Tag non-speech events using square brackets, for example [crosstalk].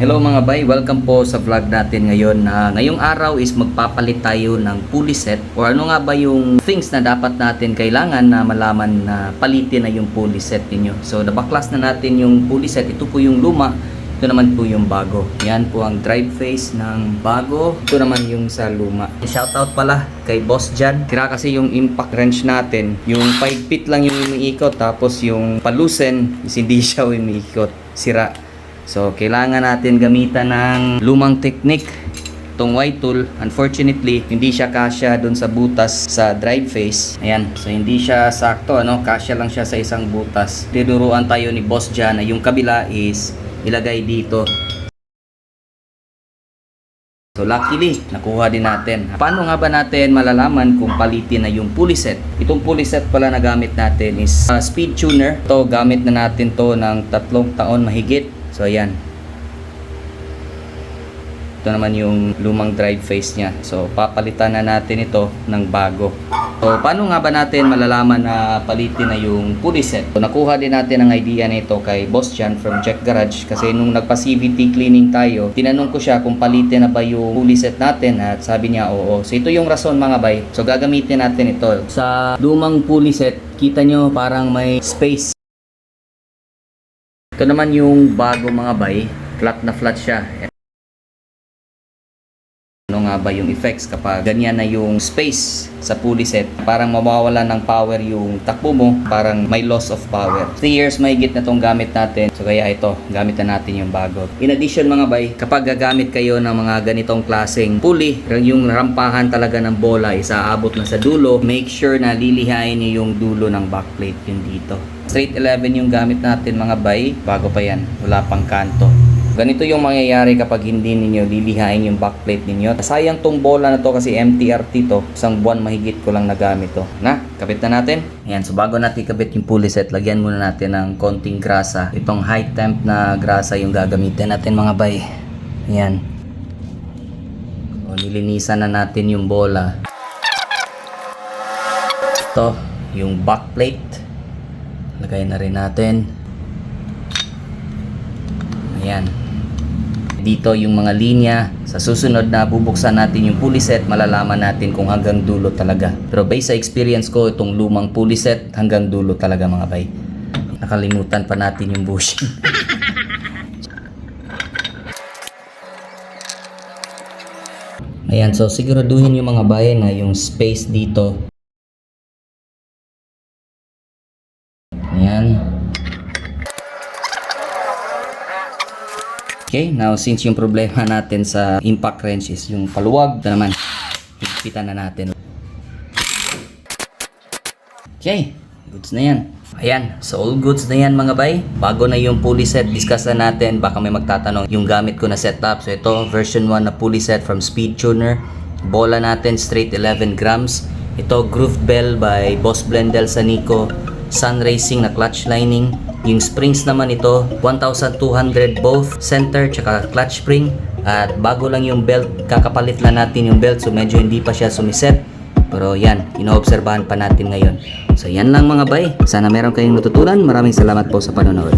Hello mga bay, welcome po sa vlog natin ngayon. na ngayong araw is magpapalit tayo ng pulley set or ano nga ba yung things na dapat natin kailangan na malaman na palitin na yung pulley set ninyo. So nabaklas na natin yung pulley set. Ito po yung luma, ito naman po yung bago. Yan po ang drive face ng bago. Ito naman yung sa luma. Shoutout pala kay Boss Jan. Kira kasi yung impact wrench natin. Yung 5 feet lang yung umiikot tapos yung palusen is hindi [laughs] siya umiikot. Sira. So, kailangan natin gamitan ng lumang technique itong white tool. Unfortunately, hindi siya kasya doon sa butas sa drive face. Ayan. So, hindi siya sakto, ano? Kasya lang siya sa isang butas. Tinuruan tayo ni Boss Jan na yung kabila is ilagay dito. So luckily, nakuha din natin. Paano nga ba natin malalaman kung palitin na yung pulley set? Itong pulley set pala na gamit natin is uh, speed tuner. Ito, gamit na natin to ng tatlong taon mahigit. So ayan. Ito naman yung lumang drive face niya. So papalitan na natin ito ng bago. So paano nga ba natin malalaman na palitin na yung pulley set? So nakuha din natin ang idea nito kay Boss Jan from Jack Garage kasi nung nagpa CVT cleaning tayo, tinanong ko siya kung palitin na ba yung pulley set natin at sabi niya oo. So ito yung rason mga bay. So gagamitin natin ito. Sa lumang pulley set, kita nyo parang may space ito naman yung bago mga bay. Flat na flat siya. Ano nga ba yung effects kapag ganyan na yung space sa pulley set? Parang mawawala ng power yung takbo mo. Parang may loss of power. 3 years may na tong gamit natin. So kaya ito, gamit na natin yung bago. In addition mga bay, kapag gagamit kayo ng mga ganitong klaseng pulley, yung rampahan talaga ng bola is aabot na sa dulo, make sure na lilihain niyo yung dulo ng backplate yun dito. Straight 11 yung gamit natin mga bay. Bago pa yan. Wala pang kanto. Ganito yung mangyayari kapag hindi ninyo lilihain yung backplate ninyo. Sayang tong bola na to kasi MTRT to. Isang buwan mahigit ko lang nagamit to. Na, kabit na natin. Ayan, so bago natin kabit yung pulley set, lagyan muna natin ng konting grasa. Itong high temp na grasa yung gagamitin natin mga bay. Ayan. O, nilinisan na natin yung bola. Ito, yung backplate. Lagay na rin natin. Ayan. Dito yung mga linya. Sa susunod na bubuksan natin yung pulley set, malalaman natin kung hanggang dulo talaga. Pero based sa experience ko, itong lumang pulley set, hanggang dulo talaga mga bay. Nakalimutan pa natin yung bushing. [laughs] Ayan, so siguraduhin yung mga bay na yung space dito. Ayan. Okay, now since yung problema natin sa impact wrench is yung paluwag, ito naman, higpitan na natin. Okay, goods na yan. Ayan, so all goods na yan mga bay. Bago na yung pulley set, discuss na natin. Baka may magtatanong yung gamit ko na setup. So ito, version 1 na pulley set from Speed Tuner. Bola natin, straight 11 grams. Ito, Groove Bell by Boss Blendel Sanico. Sun Racing na clutch lining. Yung springs naman ito, 1,200 both center tsaka clutch spring. At bago lang yung belt, kakapalit lang natin yung belt so medyo hindi pa siya sumiset. Pero yan, inoobserbahan pa natin ngayon. So yan lang mga bay. Sana meron kayong natutunan. Maraming salamat po sa panonood.